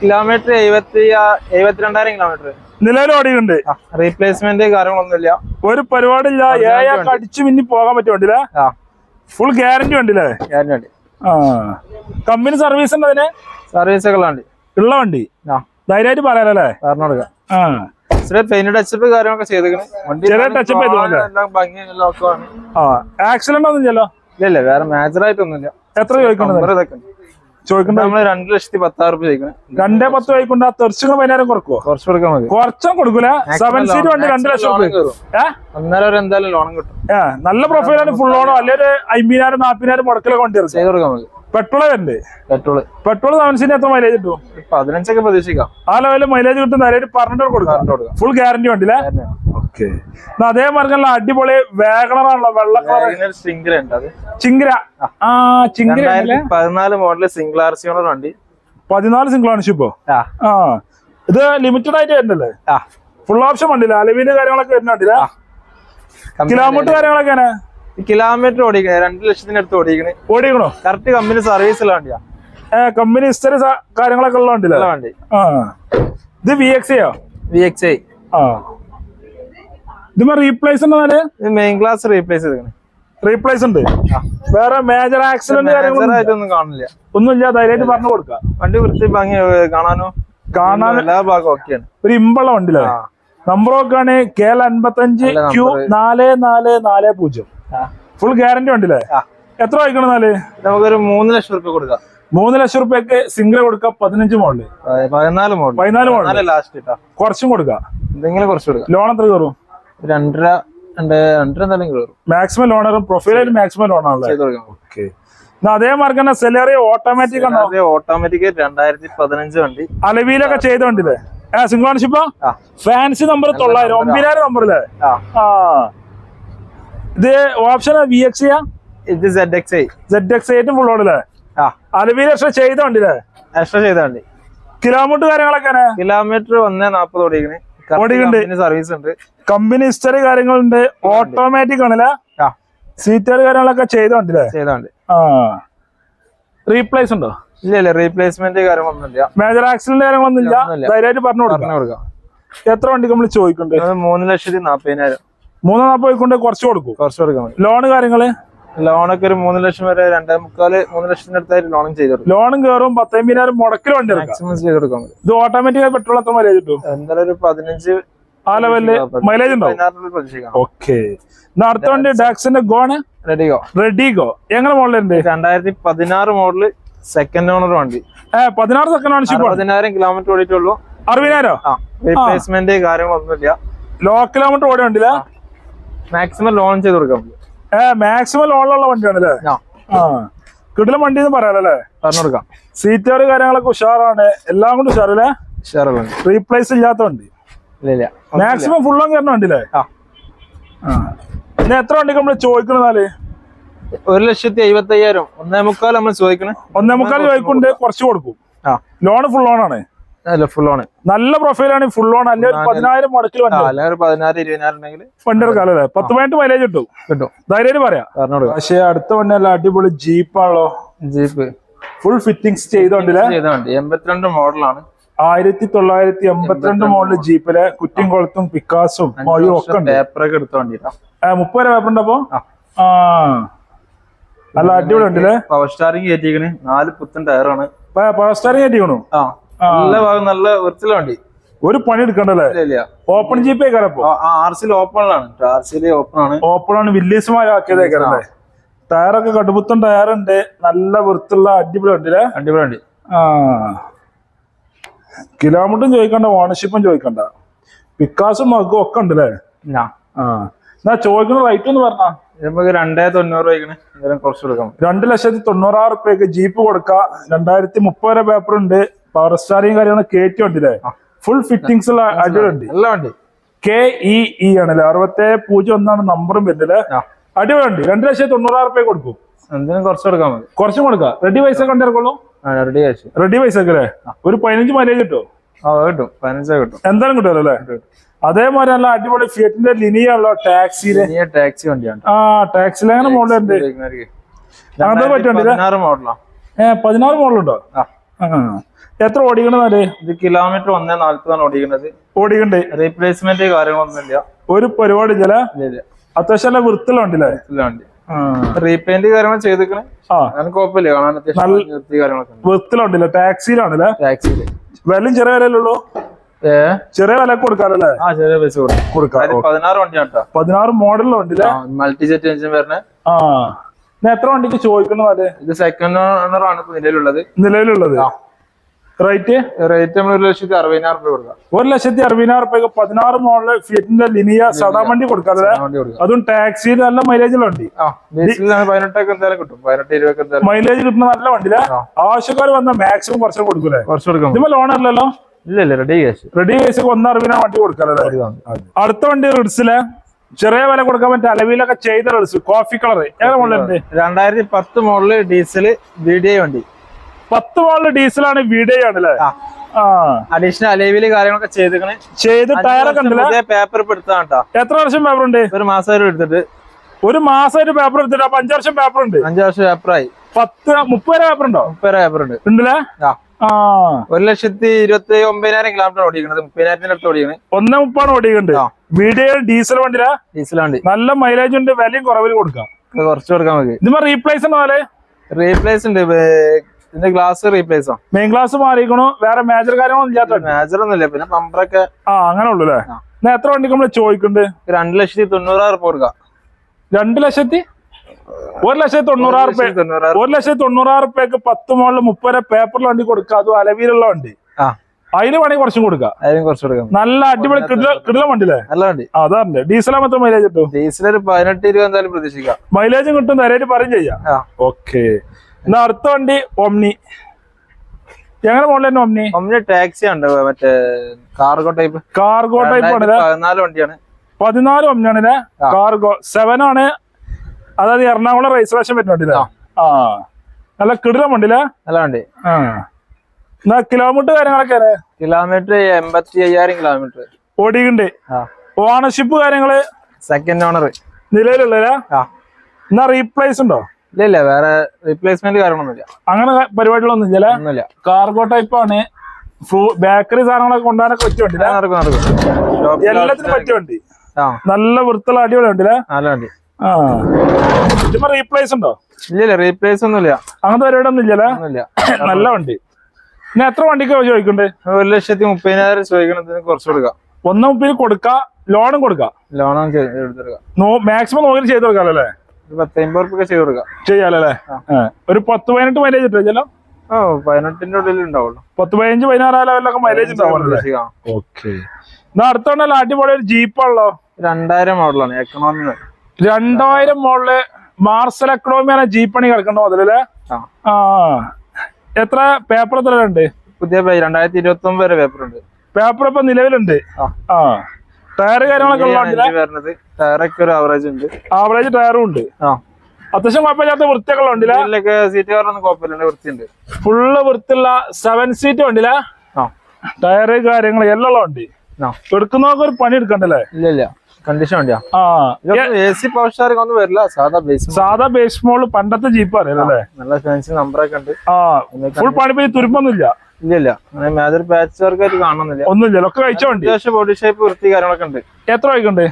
കിലോമീറ്റർ എഴുപത്തി എഴുപത്തിരണ്ടായിരം കിലോമീറ്റർ നിലവിൽ ഓടിക്കുന്നുണ്ട് റീപ്ലേസ്മെന്റ് കാര്യങ്ങളൊന്നുമില്ല. ഒരു പരിപാടിയില്ല. ഏയൊക്കെ അടിച്ചു മിന്നി പോകാൻ പറ്റും വണ്ടിയില്ലേ ഫുൾ ഗ്യാരണ്ടി വണ്ടിയില്ലേ ഗ്യാരണ്ടി വണ്ടി. കമ്പനി സർവീസ് ഉണ്ട് അതിന്? സർവീസ് ഒക്കെ ഉള്ള വണ്ടി? ഉള്ള വണ്ടി ആ. ധൈര്യമായിട്ട് പറയാലല്ലേ? ആ. ഒക്കെ ആ. ആക്സിഡന്റ് ഒന്നും ഇല്ലല്ലോ? ഇല്ല ഇല്ല. വേറെ മേജർ ആയിട്ടൊന്നുമില്ല. എത്ര ചോദിക്കണ്ടത് രണ്ട് ലക്ഷത്തി പത്താറ് രൂപ ചോദിക്കണേ. രണ്ടേ പത്ത് ചോദിക്കണ്ട. തെറിച്ചുകൾ വൈകുന്നേരം കുറക്കുവോ? കുറച്ച് കൊടുക്കാൻ മതി. കുറച്ചും കൊടുക്കൂല. സെവൻ സീറ്റ് വണ്ടി രണ്ട് ലക്ഷം ഒന്നര വരെ. എന്തായാലും ലോണും കിട്ടും. നല്ല പ്രൊഫൈലാണ് ഫുൾ ലോണോ അല്ലെ ഒരു അമ്പതിനായിരം നാപ്പതിനായിരം മുടക്കിലൊക്കെ വണ്ടി ചെയ്ത് കൊടുക്കാൻ മതി. പെട്രോൾ വരണ്ടേ? പെട്രോൾ. പെട്രോൾ സെവൻ സീറ്റ് എത്ര മൈലേജ് കിട്ടും? പതിനഞ്ചൊക്കെ പ്രതീക്ഷിക്കാം. ആ ലെവലിൽ മൈലേജ് കിട്ടും ധൈര്യമായിട്ട് പറഞ്ഞിട്ട് കൊടുക്കാം. Full guarantee വണ്ടിയില്ലേ? ഓക്കെ അതേ മാർഗം അടിപൊളി വേഗണറാണല്ലോ വെള്ള കളർ സിംഗിൾ ഉണ്ട് അത്. ചിങ്കിര. ആ. ചിങ്കര പതിനാല് model single R C owner വണ്ടി. പതിനാല് സിംഗിൾ ആണ് ഇപ്പോ ആ. ഇത് ലിമിറ്റഡ് ആയിട്ട് വരുന്നല്ലേ ഫുൾ ഓപ്ഷൻ വണ്ടിയില്ല? അലവിന് കാര്യങ്ങളൊക്കെ വരുന്നുണ്ടല്ലേ? കിലോമീറ്റർ കാര്യങ്ങളൊക്കെ എങ്ങനെ? കിലോമീറ്റർ ഓടിക്കണേ രണ്ട് ലക്ഷത്തിന്റെ അടുത്ത് ഓടിക്കണേ. ഓടിക്കണോ? കറക്റ്റ് കമ്പനി സർവീസ് ഉള്ള വണ്ടിയാ. കമ്പനി ഹിസ്റ്ററി കാര്യങ്ങളൊക്കെ ഉള്ള വണ്ടി. ആ. ഇത് V X V X I ആ. ഇതുമ്പോ റീപ്ലേസ് മെയിൻ ക്ലാസ് റീപ്ലേസ് ചെയ്തേക്കണേ റീപ്ലേസ് ഉണ്ട്. വേറെ മേജർ ആക്സിഡന്റ് ഒന്നും കാര്യങ്ങളൊന്നും കാണില്ല ഒന്നുമില്ല ധൈര്യമായിട്ട് പറഞ്ഞു കൊടുക്ക വണ്ടി വൃത്തി ഭംഗി കാണാനോ? കാണാൻ എല്ലാ ഭാഗം ഓക്കെയാണ് ഒരു ഇമ്പളം വണ്ടിയില്ലേ ആ. നമ്പർ നോക്കുകയാണെങ്കിൽ കെ എൽ അൻപത്തഞ്ച് നല്ല ക്യൂ നാല് നാല് നാല് പൂജ്യം. ഫുൾ ഗ്യാരണ്ടി ഉണ്ടല്ലേ? എത്ര വായിക്കണം നാല് നമുക്കൊരു മൂന്ന് ലക്ഷം റുപ്യ കൊടുക്കാം. മൂന്ന് ലക്ഷം റുപ്യക്ക് സിംഗിൾ കൊടുക്കാം പതിനഞ്ച് മോഡൽ. പ- പതിനാല് മോഡൽ പതിനാല് പതിനാല് ലാസ്റ്റ് കുറച്ചും കൊടുക്കാം. എന്തെങ്കിലും കുറച്ച് കൊടുക്കാം. ലോൺ എത്ര കയറും? രണ്ടര രണ്ട് രണ്ടര എന്തായാലും കയറും. മാക്സിമം ലോണറും പ്രൊഫൈലും മാക്സിമം ലോൺ കൊടുക്കാം. ഓക്കെ അതേ മാർക്ക് തന്നെ സെലറി ഓട്ടോമാറ്റിക് ആണോ? ഓട്ടോമാറ്റിക് രണ്ടായിരത്തി പതിനഞ്ച് വണ്ടി. അലവിയിലൊക്കെ ചെയ്ത വണ്ടിയില്ലേ സിംഗിൾ ഓണർഷിപ്പാ ഫാൻസി നമ്പർ തൊള്ളായിരം ഒമ്പതിനായിരം നമ്പറില്ലേ ആ. ഇത് ഓപ്ഷൻ വി എക്സ് ഇത് Z X I Z X ഐറ്റും full ഓടില്ലേ അലവിയിൽ എക്സ്ട്രാ ചെയ്ത വണ്ടിയില്ലേ എക്സ്ട്രാ ചെയ്ത വണ്ടി. കിലോമീറ്റർ കാര്യങ്ങളൊക്കെ? കിലോമീറ്റർ ഒന്നേ നാപ്പത് ഓടിക്കണേ. സർവീസ് ഉണ്ട്. കമ്പനി ഹിസ്റ്ററി കാര്യങ്ങളുണ്ട്. ഓട്ടോമാറ്റിക് ആണല്ലേ സീറ്റുകൾ കാര്യങ്ങളൊക്കെ ചെയ്ത ചെയ്തോണ്ട് വണ്ടി. ആ. റീപ്ലേസ് ഉണ്ടോ? ഇല്ല ഇല്ല. റീപ്ലേസ്മെന്റ് കാര്യങ്ങളൊന്നുമില്ല മേജർ ആക്സിഡന്റ് കാര്യങ്ങളൊന്നും ഇല്ല. ധൈര്യമായിട്ട് പറഞ്ഞു കൊടുക്കാം. എത്ര വണ്ടിക്ക് നമ്മൾ ചോദിക്കുന്നുണ്ട് മൂന്ന് ലക്ഷത്തി നാപ്പതിനായിരം. മൂന്ന് നാൽപ്പത് കൊണ്ട് കുറച്ച് കൊടുക്കും. കുറച്ച് കൊടുക്കാം ലോണ് കാര്യങ്ങൾ? ലോണൊക്കെ ഒരു മൂന്ന് ലക്ഷം വരെ രണ്ടേ മുക്കാൽ മൂന്ന് ലക്ഷത്തിന്റെ അടുത്തായിട്ട് ലോണും ചെയ്ത് ലോണും കയറും പത്തമ്പതിനായിരം മുടക്കിൽ വണ്ടി മാക്സിമം ചെയ്ത് കൊടുക്കാം ഇത് ഓട്ടോമാറ്റിക് ആയി പെട്രോൾ എത്ര മൈലേജ് കിട്ടും? എന്തായാലും ഒരു പതിനഞ്ച് ആ ലെവലിൽ മൈലേജ് ഉണ്ടോ പതിനാറിനുള്ളിൽ പ്രതീക്ഷിക്കാം. ഓക്കെ അടുത്ത വണ്ടി ഡാക്സിന്റെ ഗോണ് റെഡിഗോ റെഡിഗോ എങ്ങനെ മോഡലുണ്ട് രണ്ടായിരത്തി പതിനാറ് മോഡൽ സെക്കൻഡ് ഓണർ വണ്ടി. പതിനാറ് സെക്കൻഡ് ഓണർഷിപ്പ് ഷിപ്പ് പതിനായിരം കിലോമീറ്റർ ഓടിയിട്ടുള്ളൂ. അറുപതിനായിരം? റീപ്ലേസ്മെന്റ് കാര്യങ്ങളൊന്നുമില്ല. ലോ കിലോമീറ്റർ ഓടി വണ്ടിയില്ല മാക്സിമം ലോൺ ചെയ്ത് കൊടുക്കാം. മാക്സിമം ലോണിലുള്ള വണ്ടിയാണല്ലേ? ആ. ആ. കിടിലം വണ്ടി എന്ന് പറയാലല്ലേ? പറഞ്ഞു കൊടുക്കാം. സീറ്റർ കാര്യങ്ങളൊക്കെ ഉഷാറാണ്. എല്ലാം കൊണ്ട് ഉഷാറല്ലേ? റീപ്ലേസ് ഇല്ലാത്ത വണ്ടി. ഇല്ല മാക്സിമം ഫുള്ളും കയറുന്ന വണ്ടിയില്ലേ അല്ലേ ആ. പിന്നെ എത്ര വണ്ടിക്ക് നമ്മൾ ചോദിക്കണെന്നാൽ ഒരു ലക്ഷത്തി എഴുപത്തി അയ്യായിരം ഒന്നേ മുക്കാൽ നമ്മൾ ചോദിക്കണേ. ഒന്നേ മുക്കാൽ ചോദിക്കുന്നുണ്ട്. കുറച്ച് കൊടുക്കും. ആ. ലോൺ ഫുൾ ലോണാണ് അല്ല ഫുൾ ഓൺ നല്ല പ്രൊഫൈലാണ് ഫുൾ ഓൺ അല്ലെ ഒരു പതിനായിരം മുടക്കിൽ വണ്ടി. ഇരുപതിനായിരം ഉണ്ടെങ്കിൽ എടുക്കാം അല്ലേ? പത്ത് പതിനെട്ട് മൈലേജ് കിട്ടും. കിട്ടും. ധൈര്യം പറയാം. പക്ഷേ അടുത്ത വണ്ടി നല്ല അടിപൊളി ജീപ്പാണല്ലോ ജീപ്പ് ഫുൾ ഫിറ്റിംഗ്സ് ചെയ്തോണ്ടില്ലേ എൺപത്തിരണ്ട് മോഡലാണ് ആയിരത്തി തൊള്ളായിരത്തി എൺപത്തിരണ്ട് മോഡൽ ജീപ്പിലെ കുറ്റിയും കൊളത്തും പിക്കാസും മൊയും ഒക്കെ ഉണ്ട്. പേപ്പറൊക്കെ എടുത്ത വണ്ടിട്ടാ മുപ്പത് പേപ്പർ ഉണ്ടപ്പോ ആ. ആ. നല്ല അടിപൊളി ഉണ്ടല്ലേ പവർ സ്റ്റാറിംഗ് കയറ്റിക്കണ് നാല് പുത്തൻ ടയറാണ് പവർ സ്റ്റാറിംഗ് കയറ്റിക്കണു ആ. നല്ല ഭാഗം നല്ല വൃത്തിയുള്ള വണ്ടി. ഒരു പണി എടുക്കണ്ടല്ലേ? ഓപ്പൺ ജീപ്പേ കയറപ്പോ ആർ സിയിൽ ഓപ്പണിലാണ് ആർ സിയിൽ ഓപ്പൺ ആണ്. ഓപ്പൺ ആണ്. വില്ലേസുമാരാക്കിയതേ കയറല്ലേ ടയറൊക്കെ കടുപ്പുത്തൻ ടയറുണ്ട് നല്ല വൃത്തിയുള്ള അടിപൊളി ഉണ്ട് അടിപൊളി വണ്ടി. ആ. കിലോമീറ്ററും ചോദിക്കണ്ട ഓണർഷിപ്പും ചോദിക്കണ്ട. പിക്കാസും മഗും ഒക്കെ ഉണ്ട് അല്ലേ? ആ. എന്നാ ചോദിക്കുന്ന റേറ്റ് ഒന്ന് പറഞ്ഞാ? നമുക്ക് രണ്ടേ തൊണ്ണൂറ് രൂപയ്ക്കാണ്. എന്തെങ്കിലും കുറച്ച് കൊടുക്കാം. രണ്ട് ലക്ഷത്തി തൊണ്ണൂറായിരം റുപ്യക്ക് ജീപ്പ് കൊടുക്കാം. രണ്ടായിരത്തി മുപ്പത് വരെ പേപ്പർ ഉണ്ട്. പവർ സ്റ്റാറിയും കാര്യങ്ങൾ കയറ്റി ഉണ്ടല്ലേ? ഫുൾ ഫിറ്റിംഗ്സ് ഉള്ള അടിപൊളിയുണ്ട് എല്ലാം ഉണ്ട്. കെ ഇ ഇ ആണല്ലേ? അറുപത്തേഴ് പൂജ്യം ഒന്നാണ് നമ്പറും വരുന്നത് ആ. അടിപൊളിയുണ്ട് രണ്ട് ലക്ഷത്തി തൊണ്ണൂറായിരം റുപ്യ കൊടുക്കും. എന്തിനും കുറച്ച് കൊടുക്കാൻ മതി. കുറച്ചും കൊടുക്കാം. റെഡി പൈസ കണ്ടിറക്കുള്ളൂ റെഡി പൈസ. റെഡി പൈസ ഒക്കെ അല്ലേ? ഒരു പതിനഞ്ച് മൈലേജ് കിട്ടും? ആ കിട്ടും. പതിനഞ്ചാ കിട്ടും. എന്തായാലും കിട്ടുമല്ലോ അല്ലേ? അതേമാതിരി നല്ല അടിപൊളി ഫിയറ്റിന്റെ ലിനിയാണല്ലോ ടാക്സിയിൽ ടാക്സി വണ്ടിയാണ്. ആ ടാക്സിയിൽ അങ്ങനെ മോഡലുണ്ട് അങ്ങനത്തെ പറ്റുന്നുണ്ട് പതിനാറ് മോഡലുണ്ടോ ആ. എത്ര അല്ലേ ഇത്? കിലോമീറ്റർ ഒന്നേ നാല്പതാണ് ഓടിക്കണത്. ഓടിക്കണ്ട്. റീപ്ലേസ്മെന്റ് കാര്യങ്ങളൊന്നും ഇല്ല. ഒരു പരിപാടി ചില അത്യാവശ്യം നല്ല വൃത്തിലുണ്ടല്ലേ വൃത്തിലുണ്ട് റീപെയിന്റ് കാര്യങ്ങൾ ചെയ്തിരിക്കണേ? കുഴപ്പമില്ല. കാണാൻ അത്യാവശ്യം കാര്യങ്ങളൊക്കെ വൃത്തിലുണ്ടല്ലേ ടാക്സിയിലാണല്ലേ ടാക്സിയിൽ വിലയും ചെറിയ വിലയിലുള്ളൂ ഏ? ചെറിയ വില കൊടുക്കാറല്ലേ? ആ ചെറിയ പൈസ കൊടുക്കും. പതിനാറ് വണ്ടിയാണ് പതിനാറ് മോഡലുണ്ടല്ലേ മൾട്ടി ജെറ്റ് എഞ്ചിൻ വരണേ ആ. എത്ര വണ്ടിക്ക് ചോദിക്കണത് ഇത്? സെക്കൻഡ് ഓണർ ആണ് നിലവിലുള്ളത്. നിലവിലുള്ളത്. റേറ്റ് റേറ്റ് നമ്മൾ ഒരു ലക്ഷത്തി അറുപതിനായിരം രൂപ കൊടുക്കാം. ഒരു ലക്ഷത്തി അറുപതിനായിരം രൂപയ്ക്ക് പതിനാറ് മോഡൽ ഫിയറ്റിന്റെ ലിനിയ സാധാ വണ്ടി കൊടുക്കാതെ അതും ടാക്സിയിൽ നല്ല ബേസിൽ പതിനെട്ടൊക്കെ എന്തായാലും കിട്ടും. പതിനെട്ട് ഇരുപതൊക്കെ എന്തായാലും മൈലേജ് കിട്ടുന്ന നല്ല വണ്ടി. ആവശ്യക്കാർ വന്ന മാക്സിമം കുറച്ച് കൊടുക്കൂലേ? കുറച്ച് കൊടുക്കാം ഇപ്പൊ ലോൺ അല്ലല്ലോ? ഇല്ല ഇല്ല റെഡി കേസ് റെഡി കേസ് ഒന്നറിവിനാ വണ്ടി കൊടുക്കാല്ലേ അടുത്ത വണ്ടി റിഡ്സിലെ ചെറിയ വില കൊടുക്കാൻ പറ്റിയ അലവിലൊക്കെ ചെയ്ത റിഡ്സ് കോഫി കളർ ഏതാ മോഡലുണ്ട് രണ്ടായിരത്തി പത്ത് model diesel B D I വണ്ടി. പത്ത് വാളിൽ ഡീസലാണ് വീഡിയോ അല്ലേ അഡീഷണൽ അലേവിൽ കാര്യങ്ങളൊക്കെ ചെയ്തിക്കണേ. ചെയ്ത് ടയറൊക്കെ ഉണ്ടല്ലേ? പേപ്പർ ഇപ്പൊ എടുത്താണ് കേട്ടോ എത്ര വർഷം പേപ്പർ ഉണ്ട്? ഒരു മാസം എടുത്തിട്ട്. ഒരു മാസം ഒരു പേപ്പർ എടുത്തിട്ട് അപ്പൊ അഞ്ചു വർഷം പേപ്പർ ഉണ്ട്. അഞ്ചു വർഷം പേപ്പറായി പത്ത് മുപ്പത് പേപ്പർ ഉണ്ടോ? മുപ്പത് പേപ്പർ ഉണ്ട്. ഉണ്ടല്ലേ? ഒരു ലക്ഷത്തി ഇരുപത്തി ഒമ്പതിനായിരം കിലോമീറ്റർ ഓടിക്കണത്. മുപ്പതിനായിരത്തിന്റെ അടുത്ത് ഓടിക്കണേ. ഒന്നേ മുപ്പാണ് ഓടിക്കുന്നുണ്ട് ആ. Video diesel വണ്ടിയില? ഡീസൽ വണ്ടി. നല്ല മൈലേജ് ഉണ്ട്. വിലയും കുറവിൽ കൊടുക്കാം. കുറച്ച് കൊടുക്കാൻ മതി ഇതിപ്പോ റീപ്ലേസ് ഉണ്ടോ റീപ്ലേസ് ഉണ്ട്. ഇതിന്റെ ഗ്ലാസ് റീപ്ലേസ് ആണ് മെയിൻ ഗ്ലാസ് മാറിയിരിക്കണു വേറെ മേജർ കാര്യങ്ങളൊന്നും ഇല്ലാത്ത മേജർ ഒന്നുമില്ല പിന്നെ പമ്പറൊക്കെ ആ അങ്ങനെ ഉള്ളു അല്ലേ. എന്നാ എത്ര വണ്ടിക്ക് നമ്മൾ ചോദിക്കുന്നുണ്ട് രണ്ട് ലക്ഷത്തി തൊണ്ണൂറായിരം ഉറുപ്പ കൊടുക്കാം. രണ്ട് ലക്ഷത്തി? ഒരു ലക്ഷത്തി തൊണ്ണൂറായിരം റുപ്യ ഒരു ലക്ഷത്തി തൊണ്ണൂറായിരം റുപ്യക്ക് പത്ത് മോളിൽ മുപ്പത് പേപ്പറിൽ വണ്ടി കൊടുക്കുക അതും അലവിയിലുള്ള വണ്ടി. ആ. അതിന് വേണമെങ്കിൽ കുറച്ചും കൊടുക്കാം. അതിന് കുറച്ച് കൊടുക്കാം. നല്ല അടിപൊളി കിടില വണ്ടി വണ്ടിയില്ലേ? നല്ല വണ്ടി. ആ, ഡീസലാ മാത്രം മൈലേജ് കിട്ടും? ഡീസൽ ഒരു പതിനെട്ട് ഇരുപത് എന്തായാലും പ്രതീക്ഷിക്കാം. മൈലേജും കിട്ടും നേരായിട്ട് പറയും ചെയ്യാം. ഓക്കെ എന്നാ അടുത്ത വണ്ടി ഒമ്നി എങ്ങനെ മോഡൽ തന്നെ ഒമ്നി ഒമ്നി ടാക്സി ഉണ്ട്. മറ്റേ കാർഗോ ടൈപ്പ് കാർഗോ ടൈപ്പ് ആണ് പതിനാല് വണ്ടിയാണ്. പതിനാല് ഒമ്നിയാണല്ലേ ആ. കാർഗോ സെവൻ ആണ്. അതായത് എറണാകുളം രജിസ്ട്രേഷൻ വരുന്ന വണ്ടിയില്ലേ? ആ. നല്ല കിടിലം വണ്ടിയില്ലേ? നല്ല വണ്ടി. ആ. എന്നാ കിലോമീറ്റർ കാര്യങ്ങളൊക്കെ കിലോമീറ്റർ എൺപത്തി അയ്യായിരം കിലോമീറ്റർ ഓടിയുണ്ട് ഓണർഷിപ്പ് കാര്യങ്ങൾ സെക്കൻഡ് ഓണർ നിലവിലുള്ള എന്നാ റീപ്ലേസ് ഉണ്ടോ? ഇല്ല ഇല്ല വേറെ റീപ്ലേസ്മെന്റ് കാര്യങ്ങളൊന്നുമില്ല അങ്ങനെ പരിപാടികളൊന്നും ഇല്ല ഒന്നുമില്ല. കാർഗോ ടൈപ്പ് ആണ്. ബേക്കറി സാധനങ്ങളൊക്കെ കൊണ്ടുപോകാനൊക്കെ പറ്റിയ വണ്ടി നടക്കും നടക്കും. എല്ലാത്തിനും പറ്റിയ വണ്ടി നല്ല വൃത്തിയുള്ള അടിപൊളി വണ്ടിയില്ലേ നല്ല വണ്ടി. ആ. റീപ്ലേസ് ഉണ്ടോ? ഇല്ല ഇല്ല റീപ്ലേസ് ഒന്നുമില്ല. അങ്ങനത്തെ പരിപാടി ഒന്നും ഇല്ലല്ലേ ഒന്നുമില്ല. നല്ല വണ്ടി. പിന്നെ എത്ര വണ്ടിക്ക് ചോദിക്കണ്ടേ? ഒരു ലക്ഷത്തി മുപ്പതിനായിരം ചോദിക്കണതിന് കുറച്ച് കൊടുക്കാം. ഒന്നും മുപ്പതിന് കൊടുക്കാം ലോണും കൊടുക്കാം. ലോണും മാക്സിമം നോക്കി ചെയ്ത് കൊടുക്കാമല്ലോ അല്ലേ? ചെയ്യാലല്ലേ? ഒരു പത്ത് പതിനെട്ട് മൈലേജ് കിട്ടും ചെല്ലോ ഓ പതിനെട്ടിന്റെ ഉള്ളിൽ ഉണ്ടാവുള്ളൂ. പത്ത് പതിനഞ്ച് പതിനാറ് ലെവലൊക്കെ മൈലേജ് ഉണ്ടാവുള്ളൂ. ഓക്കെ. എന്നാ അടുത്തോണ്ടല്ലോ അടിപൊളി ഒരു ജീപ്പാണല്ലോ രണ്ടായിരം മോഡലാണ് എക്കണോമി രണ്ടായിരം മോഡൽ മാർസൽ എക്കണോമിയാണ് ജീപ്പാണി കിടക്കണ്ട മുതലല്ലേ ആ. എത്ര പേപ്പർ എത്ര ഉണ്ട് പുതിയ രണ്ടായിരത്തി ഇരുപത്തി ഒമ്പത് വരെ പേപ്പർ ഉണ്ട്. പേപ്പർ ഇപ്പൊ നിലവിലുണ്ട്? ആ. ടയർ കാര്യങ്ങളൊക്കെ ഉള്ള ടയറൊക്കെ ഒരു ആവറേജ് ഉണ്ട്. ആവറേജ് ടയറും ഉണ്ട്. ആ. അത്യാവശ്യം കുഴപ്പമില്ലാത്ത വൃത്തിയൊക്കെ ഉണ്ടല്ലേ സീറ്റ് കുഴപ്പമില്ല വൃത്തിയുണ്ട്. ഫുള്ള് വൃത്തിയുള്ള സെവൻ സീറ്റ് വണ്ടിയിലെ ആ. ടയറ് കാര്യങ്ങൾ എല്ലാം ഉണ്ട് എടുക്കുന്നവർക്ക് ഒരു പണി എടുക്കണ്ടല്ലേ? ഇല്ല ഇല്ല. കണ്ടീഷൻ വണ്ടിയാ ആ എ സി പവർ സ്റ്റാറിംഗ് ഒന്നും വരില്ല. സാധാ ബേസ് സാധാ ബേസ് മോൾ പണ്ടത്തെ ജീപ്പ് അറിയാലേ നല്ല ഫാൻസി നമ്പറൊക്കെ ഉണ്ട്. ആ ഫുൾ പണിപ്പി തുരുമ്പൊന്നുമില്ല. ഇല്ല അങ്ങനെ മേജർ പാച്ച് വർക്ക് ആയിട്ട് കാണുന്നില്ല ഒന്നുമില്ല. ഒക്കെ കഴിച്ച വണ്ടി. അത്യാവശ്യം ബോഡി ഷേപ്പ് വൃത്തി കാര്യങ്ങളൊക്കെ ഉണ്ട്. എത്ര ഇത്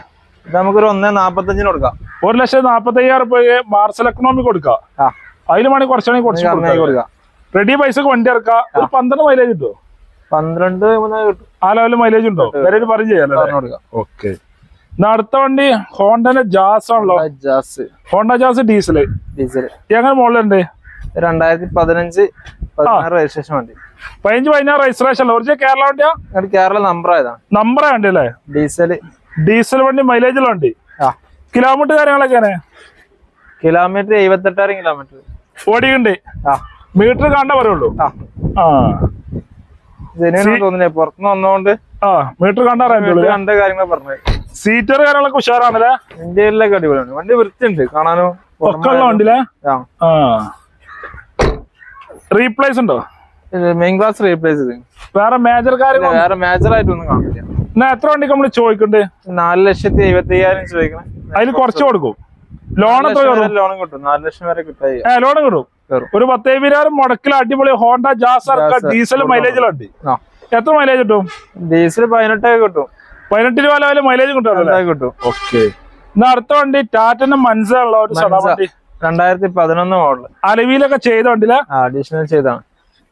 നമുക്കൊരു ഒന്നേ നാപ്പത്തഞ്ചിന് കൊടുക്കാം. ഒരു ലക്ഷത്തി നാപ്പത്തി അയ്യായിരം രൂപ മാർസൽ എക്കണോമി കൊടുക്കാം. ആ. അതിന് വേണമെങ്കിൽ കുറച്ചാണെങ്കിൽ കുറച്ച് കൊടുക്കാം. റെഡി പൈസക്ക് വണ്ടി ഇറക്കാം. ഒരു പന്ത്രണ്ട് മൈലേജ് കിട്ടുമോ പന്ത്രണ്ട് മൂന്ന് കിട്ടും. ആ ലെവലിൽ മൈലേജ് ഉണ്ടോ? ചെയ്യാലോ പറഞ്ഞു ചെയ്യാം ഓക്കെ അടുത്ത വണ്ടി ഹോണ്ടന്റെ ജാസ് ആണല്ലോ. Jazz Honda Jazz diesel diesel എങ്ങനെ മോഡലുണ്ട്? രണ്ടായിരത്തി പതിനഞ്ച് പതിനാറ് രജിസ്ട്രേഷൻ വണ്ടി. പതിനഞ്ച് പതിനാറ് രജിസ്ട്രേഷൻ ഒറിജിനൽ കേരള വണ്ടിയാ? കേരള നമ്പർ ആയതാണ് നമ്പർ വണ്ടി അല്ലേ ഡീസൽ ഡീസൽ വണ്ടി മൈലേജുള്ള വണ്ടി. ആ. കിലോമീറ്റർ കാര്യങ്ങളൊക്കെയാണ് കിലോമീറ്റർ എഴുപത്തെട്ടായിരം കിലോമീറ്റർ ഓടിയുണ്ട് ആ. മീറ്റർ കാണാൻ പറയുള്ളൂ. ആ. തോന്നുന്നില്ല. പുറത്തുനിന്ന് വന്നോണ്ട് ആ മീറ്റർ ഇത് കണ്ട കാര്യങ്ങൾ പറഞ്ഞത്. സീറ്റർ കാര്യങ്ങളൊക്കെ ഉഷാറാണല്ലേ? ഇന്ത്യയിലൊക്കെ അടിപൊളിയാണ് വണ്ടി വൃത്തിയുണ്ട്. കാണാനോ? ഒക്കെ വണ്ടിയിലെ? ആ. റീപ്ലേസ് ഉണ്ടോ? മെയിൻ ക്ലാസ് റീപ്ലേസ് ചെയ്ത് വേറെ മേജർ കാര്യങ്ങൾ വേറെ മേജർ ആയിട്ടൊന്നും കാണില്ല. എന്നാ എത്ര വണ്ടി നമ്മൾ ചോദിക്കണ്ടേ? നാല് ലക്ഷത്തി എഴുപത്തി അയ്യായിരം ചോദിക്കണം. അതിൽ കുറച്ച് കൊടുക്കും. ലോൺ ലോണും കിട്ടും. നാല് ലക്ഷം വരെ കിട്ടാ ലോൺ കിട്ടും. ഒരു പിരാറും മുടക്കിൽ അടിപൊളി ഹോണ്ട ജാസ് ഡീസൽ മൈലേജിലുണ്ട് എത്ര മൈലേജ് കിട്ടും? ഡീസൽ പതിനെട്ടൊക്കെ കിട്ടും. പതിനെട്ട് രൂപ ആയാലും മൈലേജ് കിട്ടും കിട്ടും. ഓക്കെ എന്നാ അടുത്ത വണ്ടി ടാറ്റന്റെ മനസ്സിലുള്ള ഒരു വണ്ടി. രണ്ടായിരത്തി പതിനൊന്ന് മോഡൽ അലവിയിലൊക്കെ ചെയ്ത വണ്ടിയില? ആ അഡീഷണൽ ചെയ്താണ്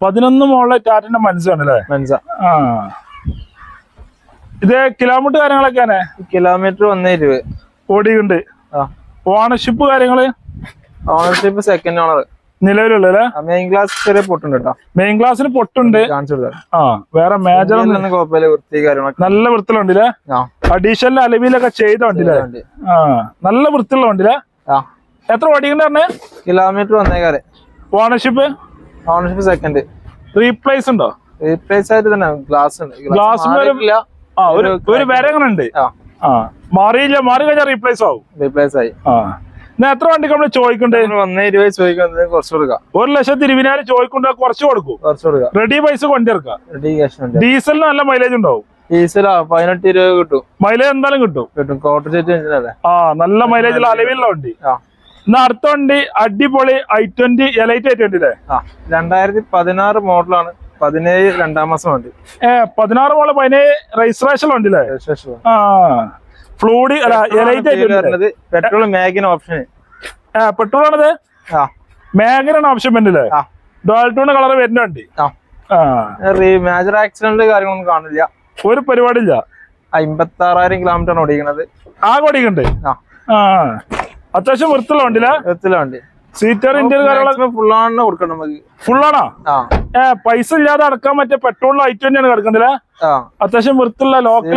പതിനൊന്ന് മോഡൽ ടാറ്റന്റെ മനസ്സാണല്ലേ മനസ്സ ആ. ഇത് കിലോമീറ്റർ കാര്യങ്ങളൊക്കെയാണ് കിലോമീറ്റർ ഒന്നേ ഇരുപത്. ഓടിയുണ്ട് ഓണർഷിപ്പ് കാര്യങ്ങൾ? ഓണർഷിപ്പ് സെക്കൻഡ് ഓണർ നിലവിലുള്ളല്ലേ മെയിൻ ക്ലാസ് ചെറിയ പൊട്ടുണ്ട് കേട്ടോ. മെയിൻ ക്ലാസ്സിൽ പൊട്ടുണ്ട്. ആ വേറെ മേജർ ഒന്നും കുഴപ്പമില്ല വൃത്തി കാര്യങ്ങളൊക്കെ. നല്ല വൃത്തിയുണ്ടല്ലേ ആ. അഡീഷണൽ അലവിയിലൊക്കെ ചെയ്ത വണ്ടിയിലെ ആ നല്ല വൃത്തിയുള്ള വണ്ടിയിലെ എത്ര ഓടിക്കണ്ട പറഞ്ഞേ? കിലോമീറ്റർ ഒന്നേകാൽ. ഓണർഷിപ്പ് ഓണർഷിപ്പ് സെക്കൻഡ് റീപ്ലേസ് ഉണ്ടോ? റീപ്ലേസ് ആയിട്ട് തന്നെ ഗ്ലാസ് ഉണ്ട്. ന് ഒരു- മാറിയിട്ടില്ല. ആ മാറിയില്ല മാറി കഴിഞ്ഞാൽ റീപ്ലേസ് ആവും. റീപ്ലേസ് ആയി. ആ. എത്ര വണ്ടി നമ്മൾ ചോദിക്കണ്ടേ? ഒന്നേ ഇരുപത് ചോദിക്കുന്നത് കുറച്ച് കൊടുക്കാം. ഒരു ലക്ഷത്തി ഇരുപതിനായിരം ചോദിക്കണ്ട കുറച്ച് കൊടുക്കും. കുറച്ച് കൊടുക്കാം. റെഡി പൈസ കൊണ്ടിറക്കാം റെഡി ക്യാഷ് ഡീസലിന് നല്ല മൈലേജ് ഉണ്ടാവും. ഡീസലാ പതിനെട്ട് ഇരുപത് കിട്ടും. മൈലേജ് എന്തായാലും കിട്ടും. കിട്ടും. കോട്ടർ സെറ്റ് എഞ്ചിനല്ലേ ആ നല്ല മൈലേജ് അലവിലുള്ള വണ്ടി. ആ. എന്നാ അടുത്ത വണ്ടി അടിപൊളി I twenty elite I twenty അല്ലേ ആ രണ്ടായിരത്തി പതിനാറ് മോഡലാണ് പതിനേഴ് രണ്ടാം മാസം വണ്ടി. ഏ പതിനാറ് മോഡൽ പതിനേഴ് രജിസ്ട്രേഷൻ വണ്ടി അല്ലേ രജിസ്ട്രേഷൻ ആ. ഫ്ലൂഡി അല്ല പെട്രോൾ മാഗിന് ഓപ്ഷൻ ആ പെട്രോൾ ആണത്? മാഗിനാണ് ഓപ്ഷൻ വരുന്നില്ലേ ഡോൾട്ടോണ് കളർ വരുന്ന വണ്ടി ആ. ആ. മേജർ ആക്സിഡന്റ് കാര്യങ്ങളൊന്നും കാണില്ല ഒരു പരിപാടിയില്ല. അമ്പത്തി ആറായിരം കിലോമീറ്റർ ആണ് ഓടിക്കുന്നത് ആ. ഓടിക്കണ്ട് അത്യാവശ്യം വൃത്തിയുള്ള വണ്ടി. സീറ്റർ ഇന്ത്യൻ ആണ് കൊടുക്കണം നമുക്ക്. ഫുള്ളാണോ ആ. പൈസ ഇല്ലാതെ അടക്കാൻ പറ്റിയ പെട്രോളിൽ ലൈറ്റ് തന്നെയാണ് കിടക്കുന്നില്ല അത്യാവശ്യം വൃത്തിയുള്ള ലോക്കൽ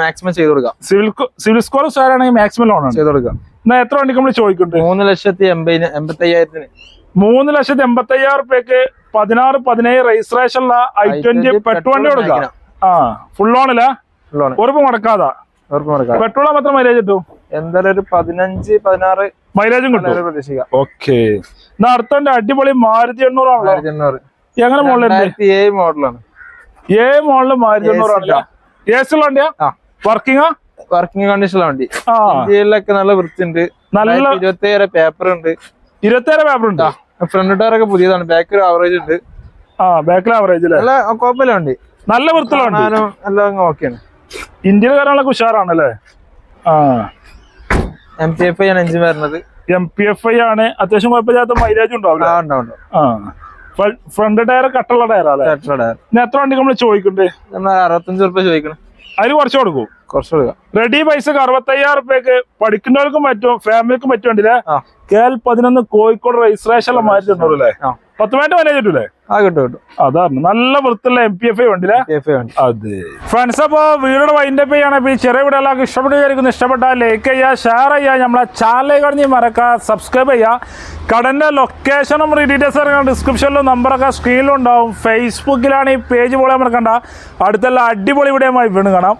മാക്സിമം ചെയ്ത് കൊടുക്കാം. സിവിൽ സിവിൽ സ്കോർ ആണെങ്കിൽ മാക്സിമം ലോൺ ആണ്. ചെയ്ത് കൊടുക്കാം. എന്നാ എത്ര വണ്ടി നമ്മൾ ചോദിക്കുന്നുണ്ട് മൂന്ന് ലക്ഷത്തി എൺപതിന് എൺപത്തി അയ്യായിരത്തിന് മൂന്ന് ലക്ഷത്തി എൺപത്തി അയ്യായിരം റുപ്യക്ക് പതിനാറ് പതിനേഴ് രജിസ്ട്രേഷൻ ഉള്ള ഐ ട്വന്റി i20 പെട്രോൾ വണ്ടി കൊടുക്കാം. ആ ഫുൾ ഓണില്ല ഉറപ്പ് മുടക്കാതാ. പെട്രോൾ മാത്രം മൈലേജ് കിട്ടും? എന്തായാലും ഒരു പതിനഞ്ച് പതിനാറ് മൈലേജും കിട്ടും. പ്രതീക്ഷിക്കാം. ഓക്കെ എന്നാ അടിപൊളി മാരുതി എണ്ണൂറാണല്ലോ എങ്ങനെ രണ്ടായിരത്തി ഏഴ് മോഡലാണ്. ഏ മോളിൽ മാരുതി എണ്ണൂറാണല്ലോ എ സി ഉള്ള വണ്ടിയാ? വർക്കിംഗാ വർക്കിംഗ് കണ്ടീഷനിലാണ് വണ്ടി. ഇന്ത്യയിലൊക്കെ നല്ല വൃത്തിയുണ്ട്. നല്ല ഇരുപത്തേഴ് പേപ്പർ ഉണ്ട് ഇരുപത്തേഴ് പേപ്പർ ഉണ്ട്. ഫ്രണ്ട് ടയർ ഒക്കെ പുതിയതാണ്. ബാക്ക് ഒരു ആവറേജ് ഉണ്ട്. ആ ബാക്കിൽ ആവറേജ് നല്ല കുഴപ്പമില്ല വണ്ടി. നല്ല കാണാനും എല്ലാം ഓക്കെയാണ് ഇന്ത്യയിൽ കാര്യങ്ങളൊക്കെ ഉഷാറാണല്ലേ? ആ. എം പി എഫ് ആണ് എഞ്ചിൻ വരുന്നത്. എം പി എഫ് ഐ ആണ്. അത്യാവശ്യം കുഴപ്പമില്ലാത്ത മൈലേജ് ഉണ്ടാവും ഫ്രണ്ട് ടയർ കട്ടുള്ള ടയറാ അല്ലേ? പെട്രോൾ ടയർ എത്ര വണ്ടി നമ്മൾ ചോദിക്കണ്ടേ? അറുപത്തഞ്ച് റുപ്യ ചോദിക്കണം. അതിൽ കുറച്ച് കൊടുക്കും. കുറച്ച് കൊടുക്കാം. റെഡി പൈസ അറുപത്തയ്യായിരം റുപ്യക്ക് പഠിക്കുന്നവർക്കും പറ്റും ഫാമിലിക്കും പറ്റും വേണ്ടില്ലേ ആ. കെ എൽ പതിനൊന്ന് കോഴിക്കോട് രജിസ്ട്രേഷൻ മാറ്റി അല്ലേ? ആ. പത്ത് മിനിറ്റ് മൈലേജ് കിട്ടൂലേ ആ കിട്ടും കിട്ടും. അതാണ് നല്ല വൃത്തിയുള്ള എം പി എഫ് ഐ വണ്ടിയിലെ അതെ. ഫ്രണ്ട്സ് അപ്പോൾ വീഡിയോ വൈൻഡ് അപ്പ് ചെയ്യണം. ഈ ചെറിയ വീഡിയോ എല്ലാവർക്കും ഇഷ്ടപ്പെട്ട് വിചാരിക്കുന്നു. ഇഷ്ടപ്പെട്ടാൽ ലൈക്ക് ചെയ്യുക ഷെയർ ചെയ്യുക. നമ്മളെ ചാനൽ കഴിഞ്ഞ് മറക്കുക സബ്സ്ക്രൈബ് ചെയ്യുക. കടന്റെ ലൊക്കേഷനും ഡീറ്റെയിൽസ് ഇറങ്ങാൻ ഡിസ്ക്രിപ്ഷനിലും നമ്പറൊക്കെ സ്ക്രീനിലും ഉണ്ടാവും. ഫേസ്ബുക്കിലാണ് ഈ പേജ് പോലെ മറക്കണ്ട. അടുത്തുള്ള അടിപൊളി വീഡിയോ വീണ്ടും കാണാം.